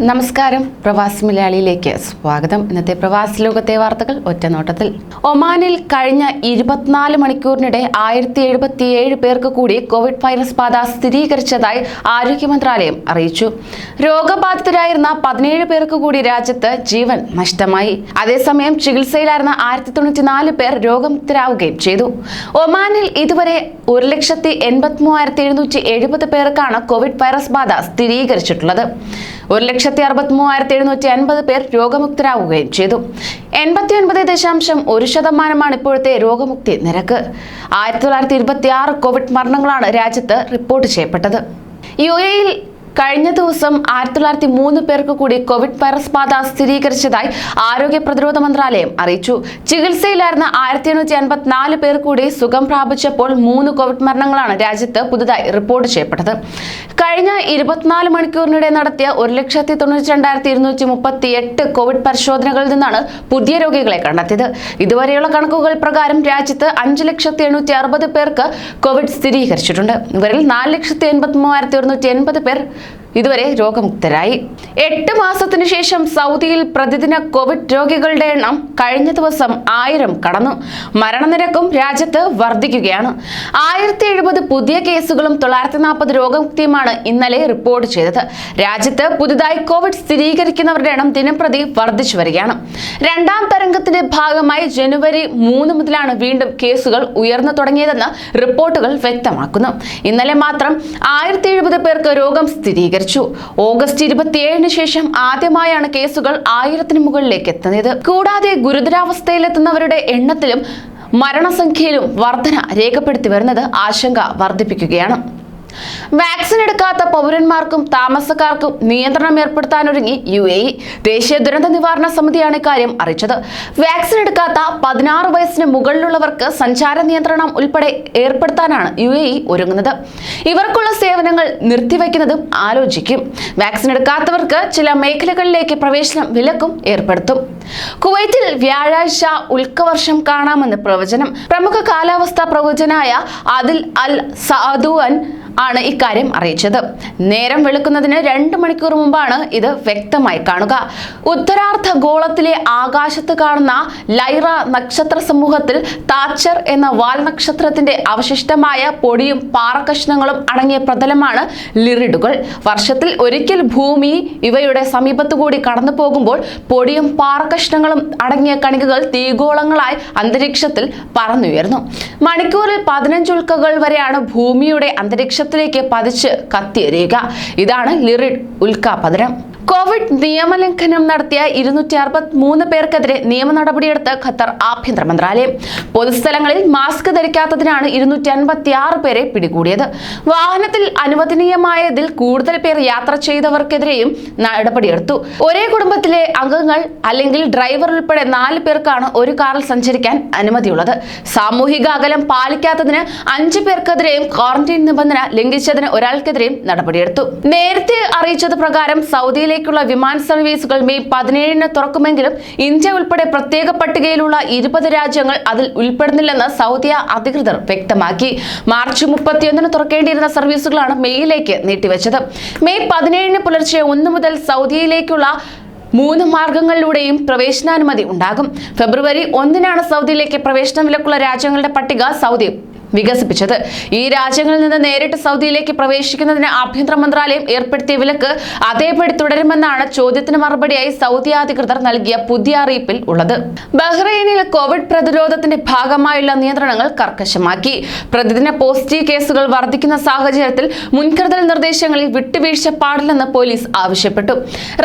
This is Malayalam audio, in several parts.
നമസ്കാരം. പ്രവാസി മലയാളിയിലേക്ക് സ്വാഗതം. ഇന്നത്തെ പ്രവാസി ലോകത്തെ വാർത്തകൾ ഒറ്റനോട്ടത്തിൽ ഒമാനിൽ കഴിഞ്ഞ ഇരുപത്തിനാല് മണിക്കൂറിനിടെ ആയിരത്തി എഴുപത്തിയേഴ് പേർക്ക് കൂടി കോവിഡ് വൈറസ് ബാധ സ്ഥിരീകരിച്ചതായി ആരോഗ്യ മന്ത്രാലയം അറിയിച്ചു. രോഗബാധിതരായിരുന്ന പതിനേഴ് പേർക്ക് കൂടി രാജ്യത്ത് ജീവൻ നഷ്ടമായി. അതേസമയം ചികിത്സയിലായിരുന്ന ആയിരത്തി തൊണ്ണൂറ്റിനാല് പേർ രോഗമുക്തരാവുകയും ചെയ്തു. ഒമാനിൽ ഇതുവരെ ഒരു ലക്ഷത്തി എൺപത്തി മൂവായിരത്തി എഴുന്നൂറ്റി എഴുപത് പേർക്കാണ് കോവിഡ് വൈറസ് ബാധ സ്ഥിരീകരിച്ചിട്ടുള്ളത്. ഒരു ലക്ഷത്തി അറുപത്തി മൂവായിരത്തി എഴുന്നൂറ്റി അൻപത് പേർ രോഗമുക്തരാവുകയും ചെയ്തു. എൺപത്തി ഒൻപത് ദശാംശം ഒരു ശതമാനമാണ് ഇപ്പോഴത്തെ രോഗമുക്തി നിരക്ക്. ആയിരത്തി തൊള്ളായിരത്തി ഇരുപത്തി ആറ് കോവിഡ് മരണങ്ങളാണ് രാജ്യത്ത് റിപ്പോർട്ട് ചെയ്യപ്പെട്ടത്. യു എയിൽ കഴിഞ്ഞ ദിവസം ആയിരത്തി തൊള്ളായിരത്തി മൂന്ന് പേർക്ക് കൂടി കോവിഡ് വൈറസ് ബാധ സ്ഥിരീകരിച്ചതായി ആരോഗ്യ പ്രതിരോധ മന്ത്രാലയം അറിയിച്ചു. ചികിത്സയിലായിരുന്ന ആയിരത്തി എണ്ണൂറ്റി അൻപത്തിനാല് പേർ കൂടി സുഖം പ്രാപിച്ചപ്പോൾ മൂന്ന് കോവിഡ് മരണങ്ങളാണ് രാജ്യത്ത് പുതുതായി റിപ്പോർട്ട് ചെയ്യപ്പെട്ടത്. കഴിഞ്ഞ ഇരുപത്തിനാല് മണിക്കൂറിനിടെ നടത്തിയ ഒരു ലക്ഷത്തി തൊണ്ണൂറ്റി രണ്ടായിരത്തി ഇരുന്നൂറ്റി മുപ്പത്തി എട്ട് കോവിഡ് പരിശോധനകളിൽ നിന്നാണ് പുതിയ രോഗികളെ കണ്ടെത്തിയത്. ഇതുവരെയുള്ള കണക്കുകൾ പ്രകാരം രാജ്യത്ത് അഞ്ച് ലക്ഷത്തി എണ്ണൂറ്റി അറുപത് പേർക്ക് കോവിഡ് സ്ഥിരീകരിച്ചിട്ടുണ്ട്. ഇവരിൽ നാല് ലക്ഷത്തി എൺപത്തി മൂവായിരത്തി ഒരുന്നൂറ്റി എൺപത് പേർ ഇതുവരെ രോഗമുക്തരായി. എട്ട് മാസത്തിനു ശേഷം സൗദിയിൽ പ്രതിദിന കോവിഡ് രോഗികളുടെ എണ്ണം കഴിഞ്ഞ ദിവസം ആയിരം കടന്നു. മരണനിരക്കും രാജ്യത്ത് വർദ്ധിക്കുകയാണ്. ആയിരത്തി എഴുപത് പുതിയ കേസുകളും തൊള്ളായിരത്തി നാൽപ്പത് രോഗമുക്തിയുമാണ് ഇന്നലെ റിപ്പോർട്ട് ചെയ്തത്. രാജ്യത്ത് പുതുതായി കോവിഡ് സ്ഥിരീകരിക്കുന്നവരുടെ എണ്ണം ദിനംപ്രതി വർദ്ധിച്ചു വരികയാണ്. രണ്ടാം തരംഗത്തിന്റെ ഭാഗമായി ജനുവരി മൂന്ന് മുതലാണ് വീണ്ടും കേസുകൾ ഉയർന്നു തുടങ്ങിയതെന്ന് റിപ്പോർട്ടുകൾ വ്യക്തമാക്കുന്നു. ഇന്നലെ മാത്രം ആയിരത്തി പേർക്ക് രോഗം സ്ഥിരീകരിച്ചു. ഓഗസ്റ്റ് ഇരുപത്തിയേഴിന് ശേഷം ആദ്യമായാണ് കേസുകൾ ആയിരത്തിന് മുകളിലേക്ക് എത്തുന്നത്. കൂടാതെ ഗുരുതരാവസ്ഥയിലെത്തുന്നവരുടെ എണ്ണത്തിലും മരണസംഖ്യയിലും വർധന രേഖപ്പെടുത്തി വരുന്നത് ആശങ്ക വർദ്ധിപ്പിക്കുകയാണ്. വാക്സിൻ എടുക്കാത്ത പൗരന്മാർക്കും താമസക്കാർക്കും നിയന്ത്രണം ഏർപ്പെടുത്താനൊരുങ്ങി യു എ ഇ. ദേശീയ ദുരന്ത നിവാരണ സമിതിയാണ് ഇക്കാര്യം അറിയിച്ചത്. വാക്സിൻ എടുക്കാത്ത പതിനാറ് വയസ്സിന് മുകളിലുള്ളവർക്ക് സഞ്ചാര നിയന്ത്രണം ഉൾപ്പെടെ ഏർപ്പെടുത്താനാണ് യു എ ഇ ഒരുങ്ങുന്നത്. ഇവർക്കുള്ള സേവനങ്ങൾ നിർത്തിവെക്കുന്നതും ആലോചിക്കും. വാക്സിൻ എടുക്കാത്തവർക്ക് ചില മേഖലകളിലേക്ക് പ്രവേശനം വിലക്കും ഏർപ്പെടുത്തും. കുവൈറ്റിൽ വ്യാഴാഴ്ച ഉൽക്കവർഷം കാണാമെന്ന് പ്രവചനം. പ്രമുഖ കാലാവസ്ഥാ പ്രവചനായ അതിൽ അൽ സാദുവൻ ആണ് ഇക്കാര്യം അറിയിച്ചത്. നേരം വെളുക്കുന്നതിന് രണ്ട് മണിക്കൂർ മുമ്പാണ് ഇത് വ്യക്തമായി കാണുക. ഉത്തരാർദ്ധ ഗോളത്തിലെ ആകാശത്ത് കാണുന്ന ലൈറ നക്ഷത്ര സമൂഹത്തിൽ താച്ചർ എന്ന വാൽ നക്ഷത്രത്തിന്റെ അവശിഷ്ടമായ പൊടിയും പാറക്കഷ്ണങ്ങളും അടങ്ങിയ പ്രതലമാണ് ലിറിഡുകൾ. വർഷത്തിൽ ഒരിക്കൽ ഭൂമി ഇവയുടെ സമീപത്തുകൂടി കടന്നു പോകുമ്പോൾ പൊടിയും പാറക്കഷ്ണങ്ങളും അടങ്ങിയ കണികകൾ തീഗോളങ്ങളായി അന്തരീക്ഷത്തിൽ പറന്നുയർന്നു മണിക്കൂറിൽ പതിനഞ്ച് ഉൽക്കകൾ വരെയാണ് ഭൂമിയുടെ അന്തരീക്ഷത്തിലേക്ക് പതിച്ച് കത്തിയെറിയുക. ഇതാണ് ലിറിഡ് ഉൽക്കാപതനം. കോവിഡ് നിയമലംഘനം നടത്തിയ ഇരുന്നൂറ്റി അറുപത്തി മൂന്ന് പേർക്കെതിരെ നിയമ നടപടിയെടുത്ത് ഖത്തർ ആഭ്യന്തര മന്ത്രാലയം. പൊതുസ്ഥലങ്ങളിൽ മാസ്ക് ധരിക്കാത്തതിനാണ് ഇരുന്നൂറ്റി അൻപത്തി ആറ് പേരെ പിടികൂടിയത്. വാഹനത്തിൽ അനുവദനീയമായതിൽ കൂടുതൽ പേർ യാത്ര ചെയ്തവർക്കെതിരെയും നടപടിയെടുത്തു. ഒരേ കുടുംബത്തിലെ അംഗങ്ങൾ അല്ലെങ്കിൽ ഡ്രൈവർ ഉൾപ്പെടെ നാല് പേർക്കാണ് ഒരു കാറിൽ സഞ്ചരിക്കാൻ അനുമതിയുള്ളത്. സാമൂഹിക അകലം പാലിക്കാത്തതിന് അഞ്ച് പേർക്കെതിരെയും ക്വാറന്റൈൻ നിബന്ധന ലംഘിച്ചതിന് ഒരാൾക്കെതിരെയും നടപടിയെടുത്തു. നേരത്തെ അറിയിച്ചത് പ്രകാരം സൗദിയിലേക്കുള്ള വിമാന സർവീസുകൾ മെയ് പതിനേഴിന് തുറക്കുമെങ്കിലും ഇന്ത്യ ഉൾപ്പെടെ പ്രത്യേക പട്ടികയിലുള്ള ഇരുപത് രാജ്യങ്ങൾ അതിൽ ഉൾപ്പെടുന്നില്ലെന്ന് സൗദി അധികൃതർ വ്യക്തമാക്കി. മാർച്ച് മുപ്പത്തിയൊന്നിന് തുറക്കേണ്ടിയിരുന്ന സർവീസുകളാണ് മെയ്യിലേക്ക് നീട്ടിവെച്ചത്. മെയ് പതിനേഴിന് പുലർച്ചെ ഒന്ന് മുതൽ സൗദിയിലേക്കുള്ള മൂന്ന് മാർഗങ്ങളിലൂടെയും പ്രവേശനാനുമതി ഉണ്ടാകും. ഫെബ്രുവരി ഒന്നിനാണ് സൗദിയിലേക്ക് പ്രവേശന വിലക്കുള്ള രാജ്യങ്ങളുടെ പട്ടിക സൗദി വികസിപ്പിച്ചത്. ഈ രാജ്യങ്ങളിൽ നിന്ന് നേരിട്ട് സൗദിയിലേക്ക് പ്രവേശിക്കുന്നതിന് ആഭ്യന്തര മന്ത്രാലയം ഏർപ്പെടുത്തിയ വിലക്ക് അതേപടി തുടരുമെന്നാണ് ചോദ്യത്തിന് മറുപടിയായി സൗദി അധികൃതർ നൽകിയ പുതിയ അറിയിപ്പിൽ ഉള്ളത്. ബഹ്റൈനിൽ കോവിഡ് പ്രതിരോധത്തിന്റെ ഭാഗമായുള്ള നിയന്ത്രണങ്ങൾ കർക്കശമാക്കി. പ്രതിദിന പോസിറ്റീവ് കേസുകൾ വർദ്ധിക്കുന്ന സാഹചര്യത്തിൽ മുൻകരുതൽ നിർദ്ദേശങ്ങളിൽ വിട്ടുവീഴ്ച പാടില്ലെന്ന് പോലീസ് ആവശ്യപ്പെട്ടു.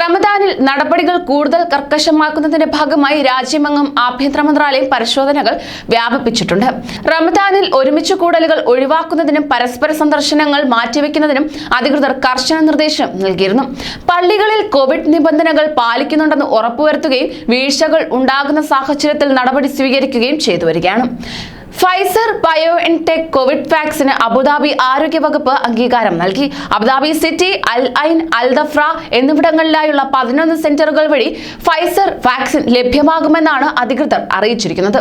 റമദാനിൽ നടപടികൾ കൂടുതൽ കർക്കശമാക്കുന്നതിന്റെ ഭാഗമായി രാജ്യമെങ്ങും ആഭ്യന്തര മന്ത്രാലയം പരിശോധനകൾ വ്യാപിപ്പിച്ചിട്ടുണ്ട്. റമദാനിൽ ഒരുമിച്ച് കൂടലുകൾ ഒഴിവാക്കുന്നതിനും പരസ്പര സന്ദർശനങ്ങൾ മാറ്റിവെക്കുന്നതിനും അധികൃതർ കർശന നിർദ്ദേശം നൽകിയിരുന്നു. പള്ളികളിൽ കോവിഡ് നിബന്ധനകൾ പാലിക്കുന്നുണ്ടെന്ന് ഉറപ്പുവരുത്തുകയും വീഴ്ചകൾ ഉണ്ടാകുന്ന സാഹചര്യത്തിൽ നടപടി സ്വീകരിക്കുകയും ചെയ്തു വരികയാണ് ഫൈസർ ബയോ ടെക് കോവിഡ് വാക്സിന് അബുദാബി ആരോഗ്യവകുപ്പ് അംഗീകാരം നൽകി. Abu Dhabi city Al Ain Al Dhafra എന്നിവിടങ്ങളിലായുള്ള പതിനൊന്ന് സെന്ററുകൾ വഴി ഫൈസർ വാക്സിൻ ലഭ്യമാകുമെന്നാണ് അധികൃതർ അറിയിച്ചിരിക്കുന്നത്.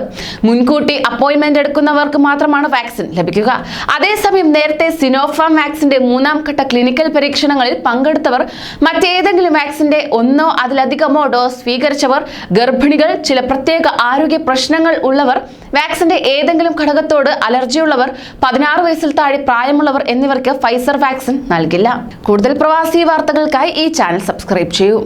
മുൻകൂട്ടി അപ്പോയിന്റ്മെന്റ് എടുക്കുന്നവർക്ക് മാത്രമാണ് വാക്സിൻ ലഭിക്കുക. അതേസമയം നേരത്തെ സിനോഫാം വാക്സിന്റെ മൂന്നാം ഘട്ട ക്ലിനിക്കൽ പരീക്ഷണങ്ങളിൽ പങ്കെടുത്തവർ മറ്റേതെങ്കിലും വാക്സിന്റെ ഒന്നോ അതിലധികമോ ഡോസ് സ്വീകരിച്ചവർ ഗർഭിണികൾ ചില പ്രത്യേക ആരോഗ്യ പ്രശ്നങ്ങൾ ഉള്ളവർ വാക്സിന്റെ ഏതെങ്കിലും ഘടകത്തോട് അലർജിയുള്ളവർ പതിനാറ് വയസ്സിൽ താഴെ പ്രായമുള്ളവർ എന്നിവർക്ക് ഫൈസർ വാക്സിൻ നൽകില്ല. കൂടുതൽ പ്രവാസി വാർത്തകൾക്കായി ഈ ചാനൽ സബ്സ്ക്രൈബ് ചെയ്യൂ.